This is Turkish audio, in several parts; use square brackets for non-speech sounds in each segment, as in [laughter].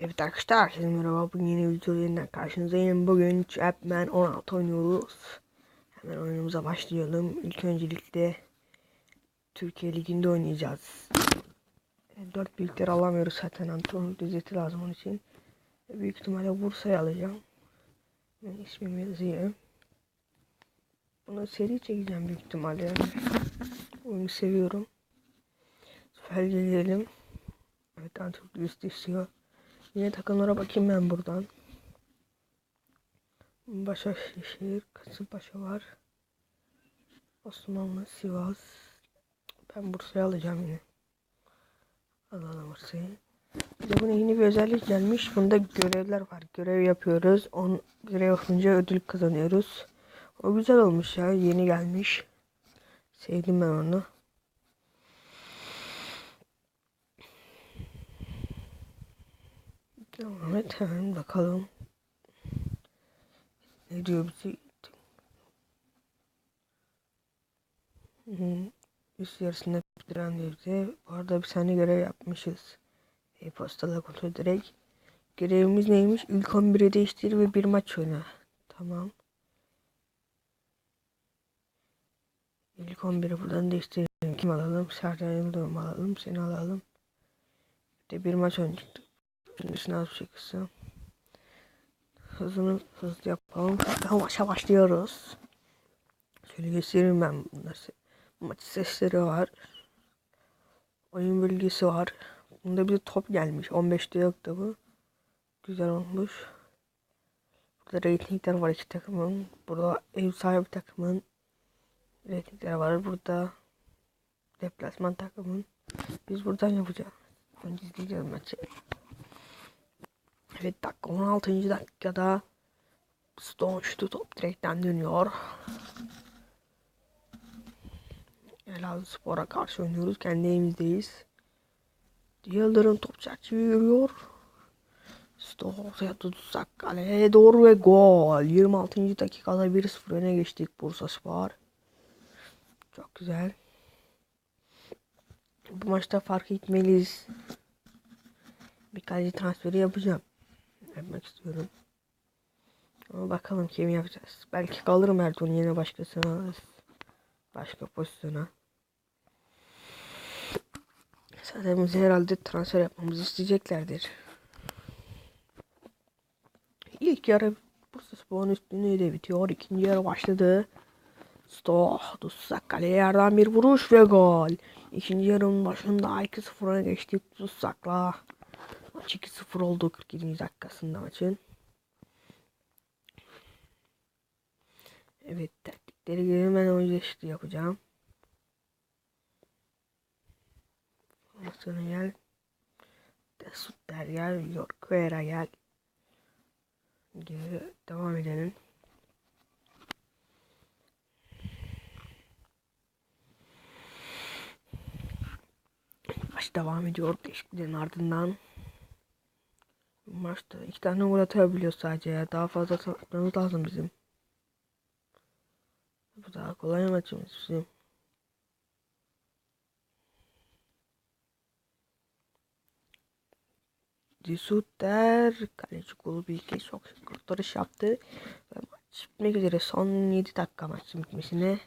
Evet arkadaşlar herkese merhaba. Bugün yeni video karşınızdayım. Bugün Chapman 16 oynuyoruz. Hemen oyunumuza başlayalım. İlk öncelikle Türkiye Ligi'nde oynayacağız. 4 büyükleri alamıyoruz zaten. Antonio düzeti lazım onun için. Büyük ihtimalle Bursa'yı alacağım. Ben ismimi yazayım. Bunu seri çekeceğim büyük ihtimalle. Oyunu seviyorum. Süper gelelim. Evet Antonio düzeti istiyor Yine takımlara bakayım ben buradan. Başakşehir, Kasımpaşa var. Osmanlı, Sivas. Ben Bursa'yı alacağım yine. Alalım Bursa'yı. Bir de buna yeni bir özellik gelmiş. Bunda görevler var. Görev yapıyoruz. On görev yapınca ödül kazanıyoruz. O güzel olmuş ya. Yeni gelmiş. Sevdim ben onu. Devam et bakalım. Ne diyor bize? Üst yarısında bitiren diyor bize. Bu arada bir saniye görev yapmışız. E-postala kontrol ederek. Görevimiz neymiş? İlk 11'i değiştir ve bir maç oyna. Tamam. İlk 11'i buradan değiştirelim. Kim alalım? Serdar Yıldırım alalım. Seni alalım. Bir de bir maç oynayacaktık. Şimdi bir şey kısa. Hızını hızlı yapalım. Maça başlıyoruz. Şöyle göstereyim ben bunları. Maç sesleri var. Oyun bölgesi var. Bunda bir top gelmiş. 15'te yoktu bu. Güzel olmuş. Burada reytingler var iki takımın. Burada ev sahibi takımın reytingler var. Burada deplasman takımın. Biz buradan yapacağız. Önce izleyeceğiz maçı. Evet dakika 16. dakikada Stone şutu top direkten dönüyor. Elazığ Spor'a karşı oynuyoruz. Kendi evimizdeyiz. Yıldırım top çerçeveyi görüyor. Stone ortaya tutsak kaleye doğru ve gol. 26. dakikada 1-0 öne geçtik Bursa Spor. Çok güzel. Bu maçta fark etmeliyiz. Bir kaleci transferi yapacağım yapmak istiyorum. Ama bakalım kim yapacağız. Belki kalırım Erdoğan yine başkasına alırız. Başka pozisyona. Zaten bize herhalde transfer yapmamızı isteyeceklerdir. İlk yarı Bursa Spor'un üstünlüğüyle bitiyor. İkinci yarı başladı. Stoh, Dussak kaleye yerden bir vuruş ve gol. İkinci yarının başında 2-0'a geçtik Dussak'la. Maç 2-0 oldu 47. dakikasında maçın. Evet taktikleri gibi hemen oyuncu yapacağım. Formasyona gel. Desut der gel. Yorkuera gel. Geri devam edelim. Maç devam ediyor değişikliğin ardından. Maçta iki tane gol atabiliyor sadece ya. Daha fazla atmamız lazım bizim. Bu daha kolay maçımız bizim. Disutter kaleci golü bir kez çok kurtarış yaptı. Ve maç bitmek üzere son 7 dakika maçın bitmesine.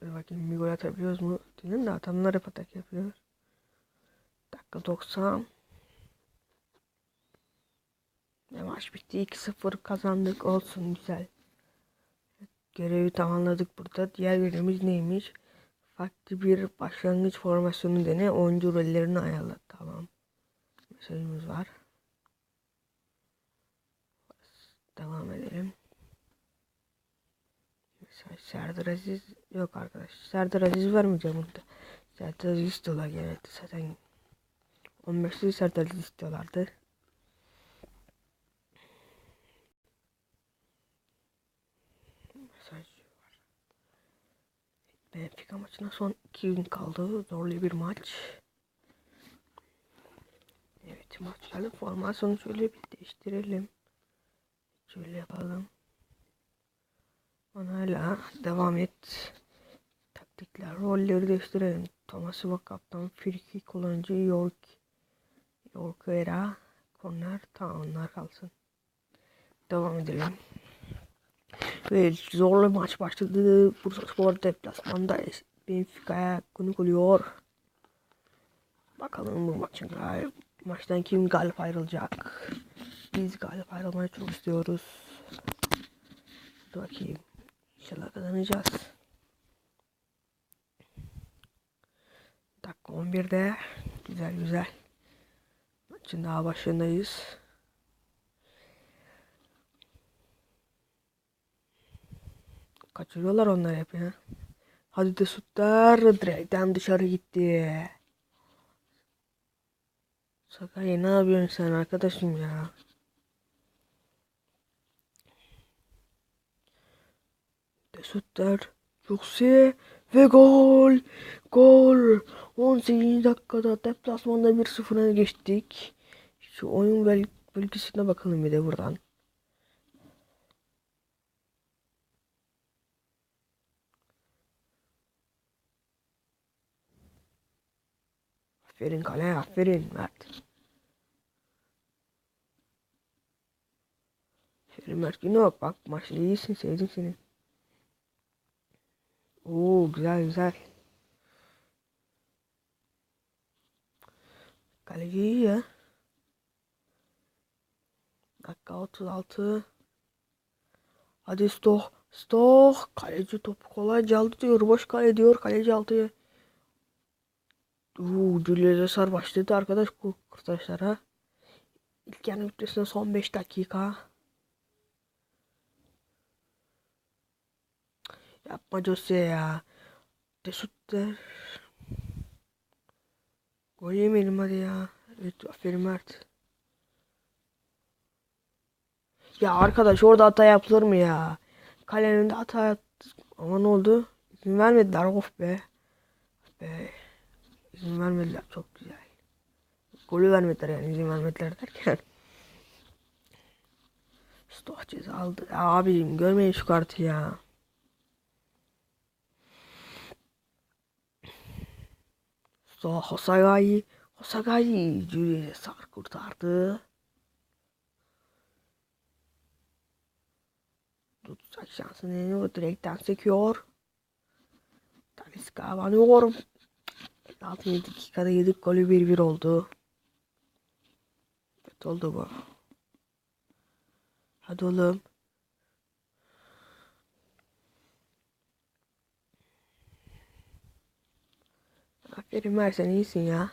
Hadi bakayım bir gol atabiliyoruz mu? Dedim de adamlar hep atak yapıyor. Dakika 90. Ve maç bitti. 2-0 kazandık. Olsun güzel. Görevi tamamladık burada. Diğer görevimiz neymiş? Farklı bir başlangıç formasyonu dene. Oyuncu rollerini ayarla. Tamam. Mesajımız var. Devam edelim. Serdar Aziz yok arkadaş. Serdar Aziz vermeyeceğim burada. Serdar Aziz istiyorlar genelde zaten. 15'li Serdar Aziz istiyorlardı. Mesaj var. Benfica maçına son 2 gün kaldı. Zorlu bir maç. Evet maç geldi. Formasyonu şöyle bir değiştirelim. Şöyle yapalım. Onayla devam et. Taktikler, rolleri değiştirelim. Thomas Silva kaptan, friki kullanıcı York. York Vera, korner, tamam onlar kalsın. Devam edelim. Ve zorlu maç başladı. Bursa Spor deplasmanda Benfica'ya konuk oluyor. Bakalım bu maçın galip, maçtan kim galip ayrılacak. Biz galip ayrılmayı çok istiyoruz. Dur bakayım. İnşallah kazanacağız. Dakika 11'de. Güzel güzel. Maçın daha başındayız. Kaçırıyorlar onları hep ya. Hadi de sütler direkten dışarı gitti. Sakai ne yapıyorsun sen arkadaşım ya? De sütler yoksa ve gol. Gol. 18. dakikada deplasmanda 1-0'a geçtik. Şu oyun bel bilgisine bakalım bir de buradan. Aferin kale, aferin Mert. Aferin Mert Günok. Bak maçta iyisin, sevdim seni. Oo güzel güzel. Kaleci iyi ya. Dakika 36. Hadi Stoh. Stoh. Kaleci topu kolayca aldı diyor. Boş kale diyor. Kaleci aldı. Uuu Julius Sar başladı arkadaş bu. İlk yarı bitmesine son 5 dakika. Yapma Jose ya. Desutler. Gol yemeyelim hadi ya. Evet aferin Mert. Ya arkadaş orada hata yapılır mı ya? Kalenin önünde hata yaptı. Ama ne oldu? İzin vermediler of be. Be. İzin vermediler çok güzel. Golü vermediler yani izin vermediler derken. [laughs] Stoh ceza aldı. Ya abim görmeyin şu kartı ya. Stoh Hosagai. Hosagai Julius'e sar kurtardı. Tutacak şansını deniyor. Direkten sekiyor. Taliska abanıyor. 6 dakikada yedik golü 1-1 oldu. Kötü oldu bu. Hadi oğlum. Aferin Mer sen iyisin ya.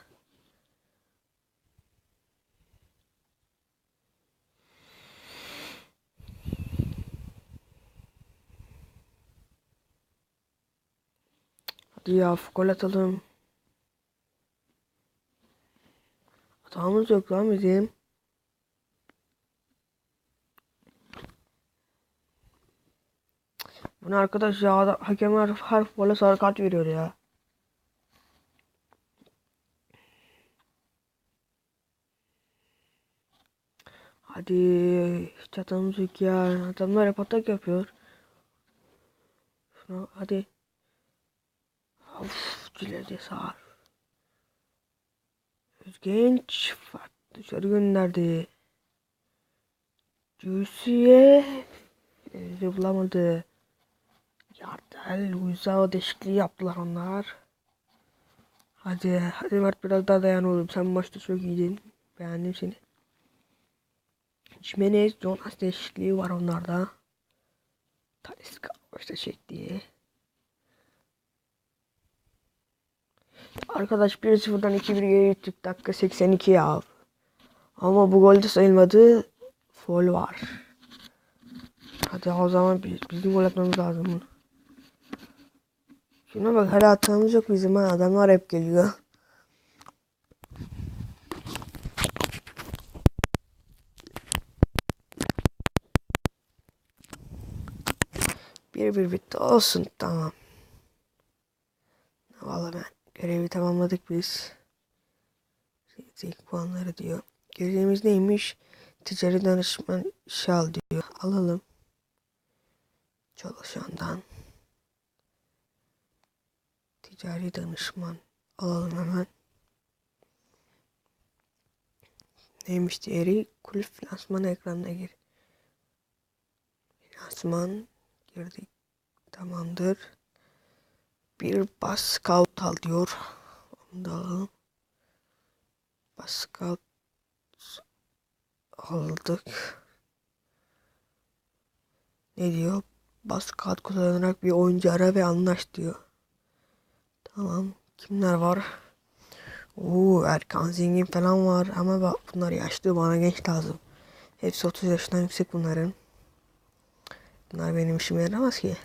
Hadi ya gol atalım. Hatamız yok lan bizim. Bu ne arkadaş ya hakemler her futbola sarı kart veriyor ya. Hadi hiç hatamız yok ya. Adamlar hep atak yapıyor. Şuna hadi. Of cilede sağır. Genç dışarı gönderdi. Juicy'ye evde bulamadı. Yardel, Luisa değişikliği yaptılar onlar. Hadi, hadi Mert biraz daha dayan oğlum. Sen maçta çok iyiydin. Beğendim seni. Jimenez, Jonas değişikliği var onlarda. Taliska başta çekti. Arkadaş 1-0'dan 2-1 geri gittik. Dakika 82 ya. Ama bu gol de sayılmadı. Foul var. Hadi o zaman biz, bizim gol atmamız lazım. Şuna bak hala hatamız yok bizim ha. Adamlar hep geliyor. Bir bir bitti olsun tamam. Vallahi ben görevi tamamladık biz. İlk puanları diyor. Görevimiz neymiş? Ticari danışman işe al diyor. Alalım. çalışandan ticari danışman alalım hemen. Neymiş diğeri? Kulüp finansman ekranına gir. Finansman girdik. Tamamdır. Bir scout al diyor. Onu da alalım. Scout aldık. Ne diyor? Bas kart kullanarak bir oyuncu ara ve anlaş diyor. Tamam. Kimler var? Oo Erkan Zengin falan var ama bak bunlar yaşlı bana genç lazım. Hepsi 30 yaşından yüksek bunların. Bunlar benim işime yaramaz ki.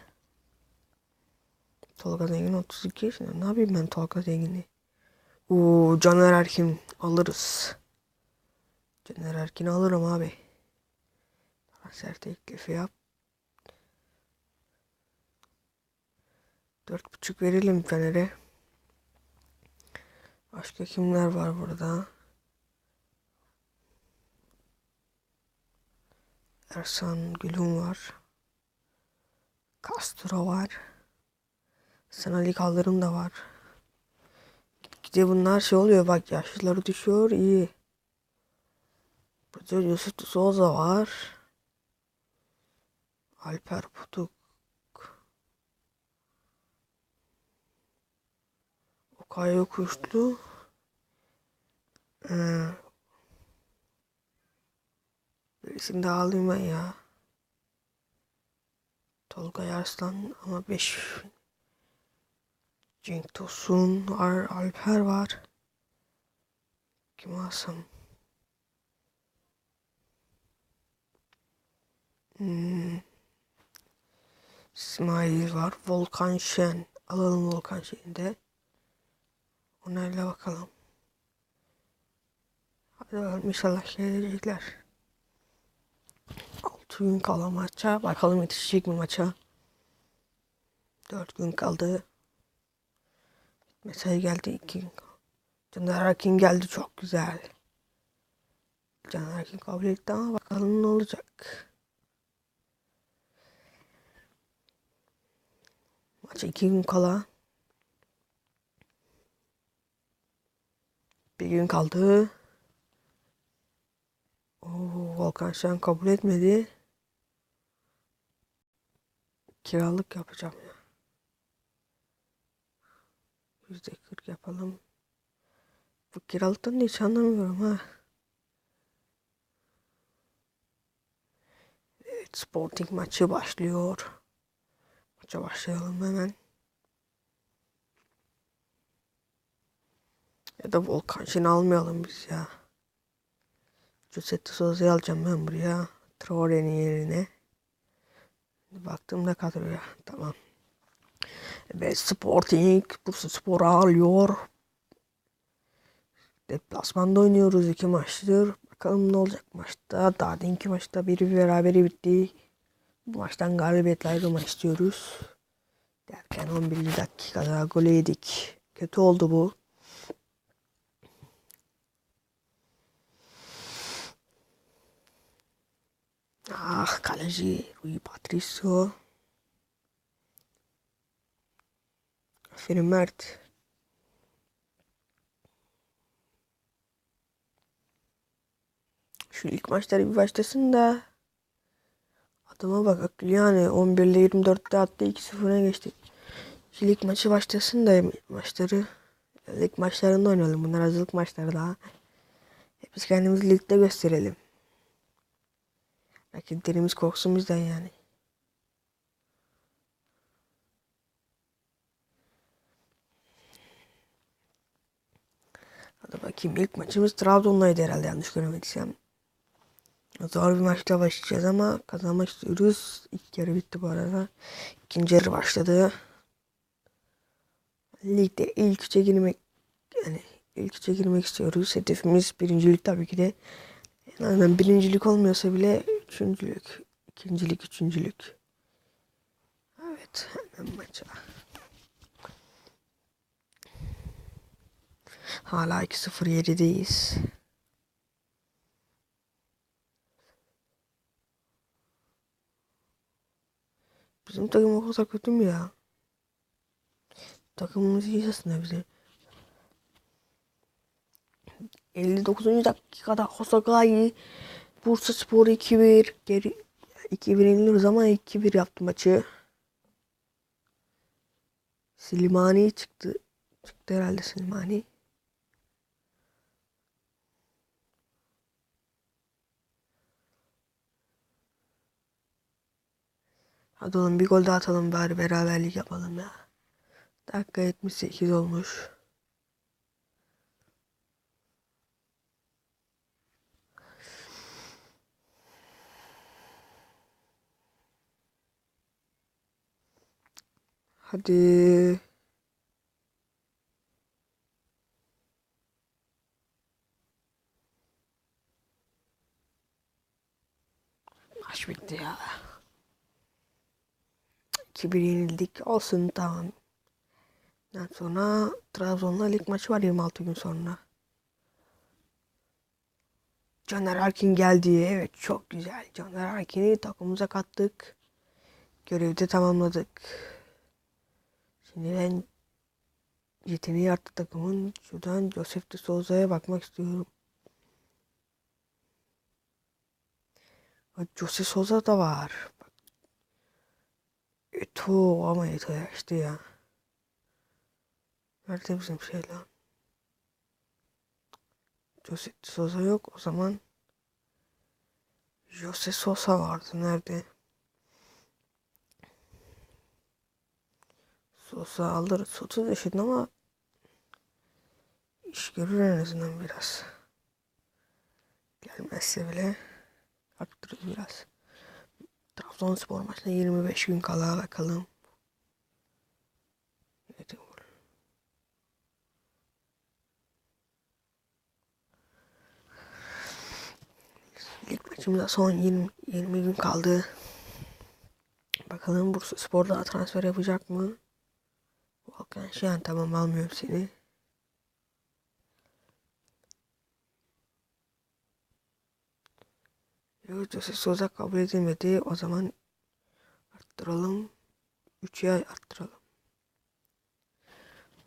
Tolga Zengin 32 yaşında. Ne yapayım ben Tolga Zengin'i? Oo Caner Erkin alırız. Caner Erkin'i alırım abi. Transfer teklifi yap. Dört buçuk verelim Fener'e. Başka kimler var burada? Ersan Gülüm var. Castro var. Sanali Kaldırım da var. Gide bunlar şey oluyor bak yaşlıları düşüyor iyi. Burada Yusuf Souza var. Alper Putuk. Okay Kuşlu. Ee, birisini daha alayım ben ya. Tolga Yarslan ama 5 Cenk Tosun var, Alper var. Kim alsam? Hmm. Var, Volkan Şen. Alalım Volkan Şen'i de. Onlarla bakalım. Hadi bakalım inşallah gelecekler. 6 gün kala maça. Bakalım yetişecek mi maça. 4 gün kaldı. Mesaj geldi 2 gün. Caner Erkin geldi çok güzel. Caner Erkin kabul etti ama bakalım ne olacak. Maça 2 gün kala. Bir gün kaldı. Oo, Volkan Şen kabul etmedi. Kiralık yapacağım ya. Yüzde kırk yapalım. Bu kiralıktan da hiç anlamıyorum ha. Evet, Sporting maçı başlıyor. Maça başlayalım hemen. Ya da Volkan Şen'i almayalım biz ya. Giuseppe Souza'yı alacağım ben buraya. Traore'nin yerine. Baktım ne kadroya. Tamam. Evet Sporting Bursa Spor'u alıyor. Deplasmanda oynuyoruz iki maçtır. Bakalım ne olacak maçta. Daha dünkü maçta biri beraberi bitti. Bu maçtan galibiyetle ayrılmak istiyoruz. Derken 11. dakikada gol yedik. Kötü oldu bu. Ah kaleci Rui Patricio. Aferin. Şu ilk maçları bir başlasın da. Adama bak yani 11 ile 24'te attı 2-0'a geçtik. Şu lig maçı başlasın da maçları. Lig maçlarında oynayalım. Bunlar hazırlık maçları daha. Hep biz kendimizi ligde gösterelim. Rakiplerimiz korksun bizden yani. Hadi bakayım ilk maçımız Trabzon'laydı herhalde yanlış görmediysem. Zor bir maçta başlayacağız ama kazanmak istiyoruz. İlk yarı bitti bu arada. İkinci yarı başladı. Ligde ilk üçe girmek yani ilk üçe girmek istiyoruz. Hedefimiz birincilik tabii ki de. En azından birincilik olmuyorsa bile üçüncülük, ikincilik, üçüncülük. Evet hemen maça. Hala 2-0 yerideyiz. Bizim takım o kadar kötü mü ya? Takımımız iyi aslında bizim. 59. dakikada Hosagai Bursa Spor 2-1 geri 2-1 yeniliyoruz ama 2-1 yaptı maçı. Slimani çıktı. Çıktı herhalde Slimani. Hadi oğlum bir gol daha atalım bari beraberlik yapalım ya. Dakika 78 olmuş. Hadi. Maç bitti ya. 2-1 yenildik. Olsun tamam. Ondan sonra Trabzon'la lig maçı var 26 gün sonra. Caner Erkin geldi. Evet çok güzel. Caner Erkin'i takımımıza kattık. Görevi de tamamladık. Şimdi ben yeteneği arttı takımın. Şuradan Josef de Souza'ya bakmak istiyorum. Jose Souza da var. Eto ama yaşlı ya. Nerede bizim şey lan? Jose Souza yok o zaman. Jose Sosa vardı nerede? Sosa alırız 30 yaşında ama iş görür en azından biraz. Gelmezse bile arttırırız biraz. Trabzonspor maçına 25 gün kala bakalım. Lig maçımıza son 20, 20 gün kaldı. Bakalım Bursa Spor daha transfer yapacak mı? Volkan Şen tamam almıyorum seni. Jose Souza kabul edilmedi. O zaman arttıralım. 3'e arttıralım.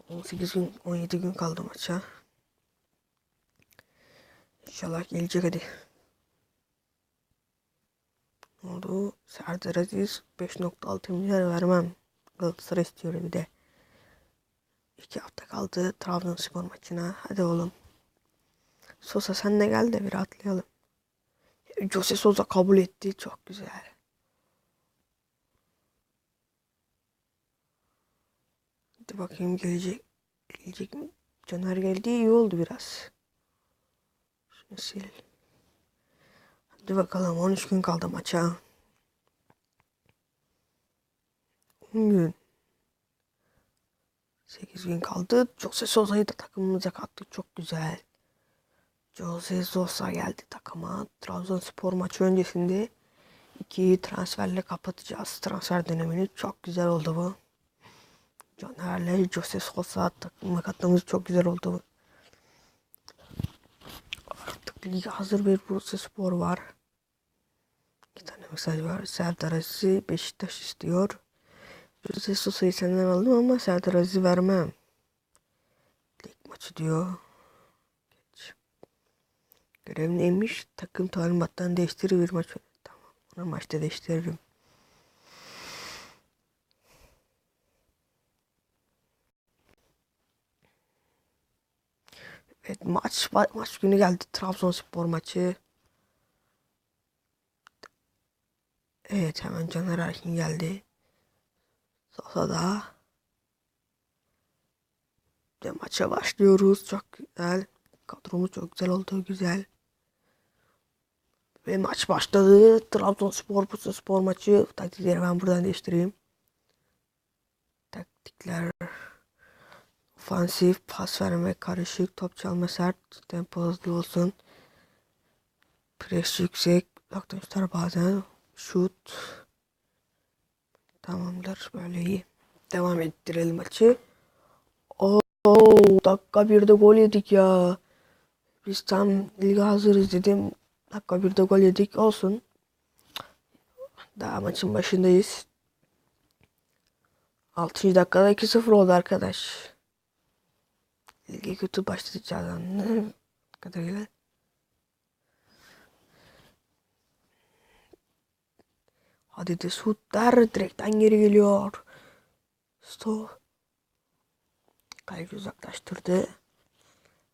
18 gün 17 gün kaldı maça. İnşallah gelecek hadi. Ne oldu? Serdar Aziz 5.6 milyar vermem. Galatasaray istiyor bir de. İki hafta kaldı Trabzonspor maçına. Hadi oğlum. Sosa sen de gel de bir atlayalım. Jose Sosa kabul etti. Çok güzel. Hadi bakayım gelecek. Gelecek mi? Caner geldi iyi oldu biraz. Şunu sil. Hadi bakalım 13 gün kaldı maça. 10 gün. 8 gün kaldı. Jose Sosa'yı da takımımıza kattık. Çok güzel. Jose Sosa geldi takıma. Trabzonspor maçı öncesinde iki transferle kapatacağız transfer dönemini. Çok güzel oldu bu. Caner'le Jose Sosa takıma kattığımız çok güzel oldu. Artık lige hazır bir Bursa Spor var. İki tane mesaj var. Serdar Aziz'i Beşiktaş istiyor. Jose Sosa'yı senden aldım ama Serdar Aziz'i vermem. Lig maçı diyor. Görev neymiş? Takım talimattan değiştirir bir maç. Tamam. Onu maçta değiştiririm. Evet maç maç günü geldi Trabzonspor maçı. Evet hemen Caner Erkin geldi. Sosa da. Ve maça başlıyoruz. Çok güzel. Kadromuz çok güzel oldu. Güzel. Ve maç başladı. Trabzonspor Bursa Spor maçı. Taktikleri ben buradan değiştireyim. Taktikler. Ofansif, pas verme, karışık, top çalma sert, tempo hızlı olsun. Pres yüksek, uzaktan şutlar bazen, şut. Tamamdır, böyle iyi. Devam ettirelim maçı. Oo, dakika bir de gol yedik ya. Biz tam lige hazırız dedim. Dakika bir de gol yedik, olsun. Daha maçın başındayız. 6. dakikada 2-0 oldu arkadaş. Lige kötü başlayacağız anladığım kadarıyla. Hadi de şutlar direkten geri geliyor. Stop. Kaleci uzaklaştırdı.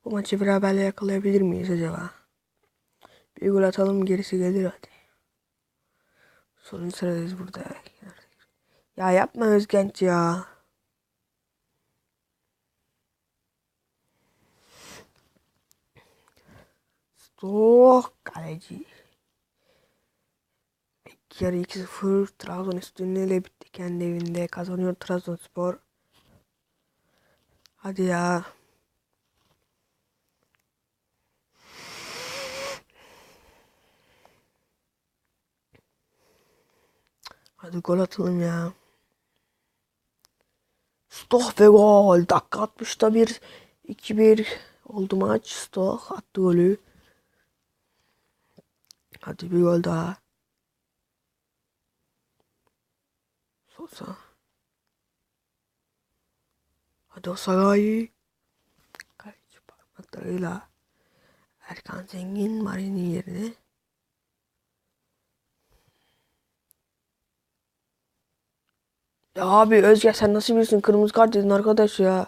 Bu maçı beraberle yakalayabilir miyiz acaba? Bir gol atalım gerisi gelir hadi. Sonuncu sıradayız burada. Ya yapma Özgenç ya. Stop kaleci. İlk yarı 2-0 Trabzon üstünlüğüyle bitti kendi evinde. Kazanıyor Trabzonspor. Hadi ya. Hadi gol atalım ya. Stoh ve gol. Dakika 60'ta bir 2-1 oldu maç. Stoh attı golü. Hadi bir gol daha. Sosa. Hadi Osagai. Kaleci parmaklarıyla Erkan Zengin Marin'in yerine. Ya abi Özge sen nasıl bilirsin kırmızı kart dedin arkadaş ya.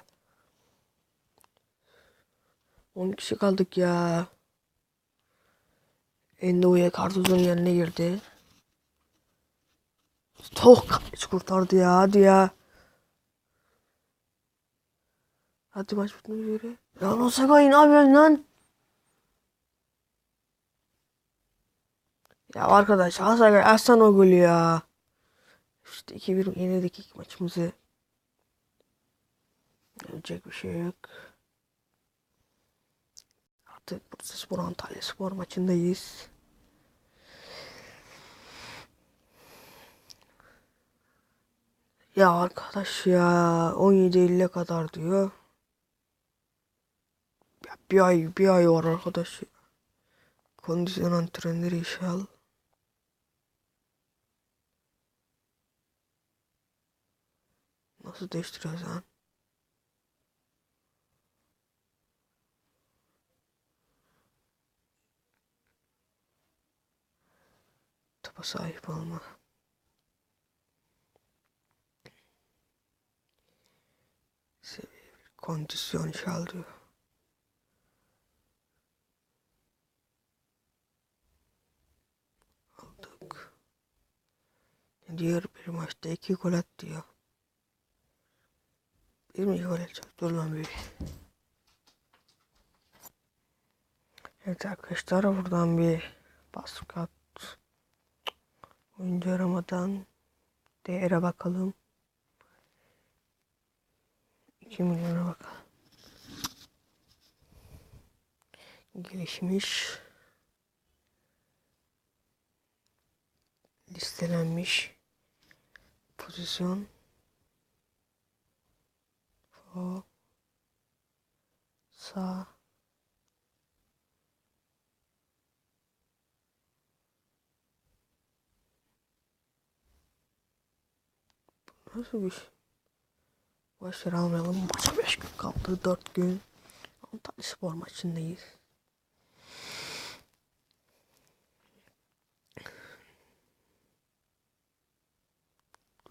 10 kişi kaldık ya. Endo'ya Cardozo'nun yerine girdi. Çok kaleci kurtardı ya hadi ya. Hadi maç bitmek üzere. Lan Osagai ne yapıyorsun lan? Ya arkadaş Osagai atsan o golü ya. İşte 2-1 yenildik ilk maçımızı. Yapacak bir şey yok. Artık Bursa Spor Antalya Spor maçındayız. Ya arkadaş ya 17.50'ye kadar diyor. Ya bir ay bir ay var arkadaş. Kondisyon antrenörü işe al. Nasıl değiştiriyoruz lan? Topa sahip olma. Seviye bir kondisyon. Ne diyor bir maçta iki gol at diyor. Bir mi gol atacak? Dur lan bir. Evet arkadaşlar buradan bir baskı at. Oyuncu aramadan değere bakalım. 2 milyona bakalım. Gelişmiş. Listelenmiş. Pozisyon. O. Sağ. Nasıl bir şey? Başarı almayalım. Maça 5 gün kaldı. 4 gün. Antalya Spor maçındayız.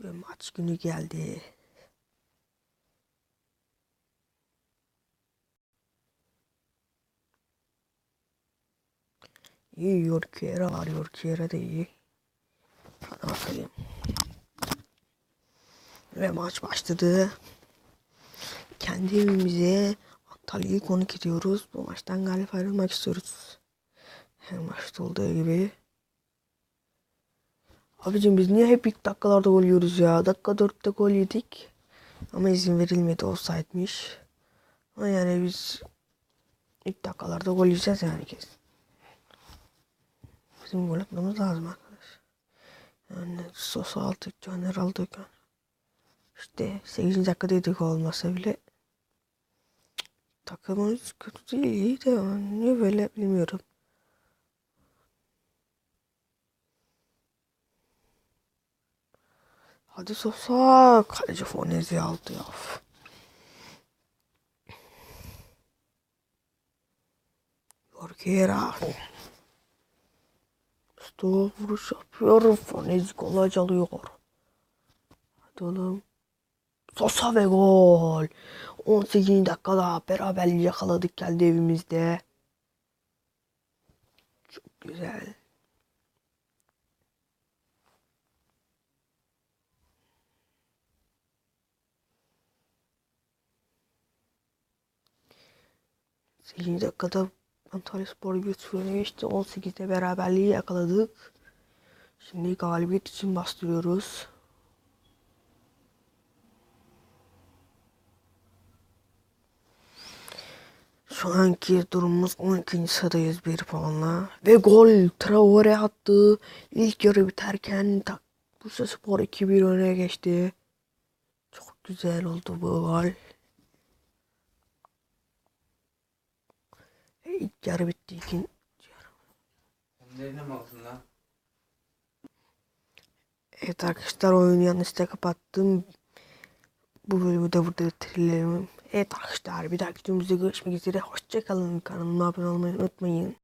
Ve maç günü geldi. İyi Yorkiera var. Yorkiera da iyi. Hadi bakalım. Ve maç başladı. Kendi evimize Antalya'yı konuk ediyoruz. Bu maçtan galip ayrılmak istiyoruz. Her maçta olduğu gibi. Abicim biz niye hep ilk dakikalarda gol yiyoruz ya? Dakika 4'te gol yedik. Ama izin verilmedi olsaymış. Ama yani biz ilk dakikalarda gol yiyeceğiz yani kesin. Bizim gol atmamız lazım arkadaş. Yani Sosa aldık, Caner aldık. İşte 8. dakikadaydık olmasa bile takımımız kötü değil iyi de niye böyle bilmiyorum. Hadi Sosa. Kaleci Fonezi aldı ya. Yorkera. Stop vuruş yapıyor. Fonezi kolay alıyor. Hadi oğlum. Sosa ve gol. 18. dakikada beraberliği yakaladık geldi evimizde. Çok güzel. Sekizinci dakikada Antalya Spor sürüne geçti. 18'de beraberliği yakaladık. Şimdi galibiyet için bastırıyoruz. Şu anki durumumuz 12. sıradayız bir puanla. Ve gol Traore attı. İlk yarı biterken tak, Bursa Spor 2-1 öne geçti. Çok güzel oldu bu gol. Ve ilk yarı bitti. İkinci Ellerine mi aldın lan? Evet arkadaşlar oyunu yanlışlıkla kapattım. Bu bölümü de burada bitirelim. Evet arkadaşlar bir dahaki videomuzda görüşmek üzere. Hoşçakalın. Kanalıma abone olmayı unutmayın.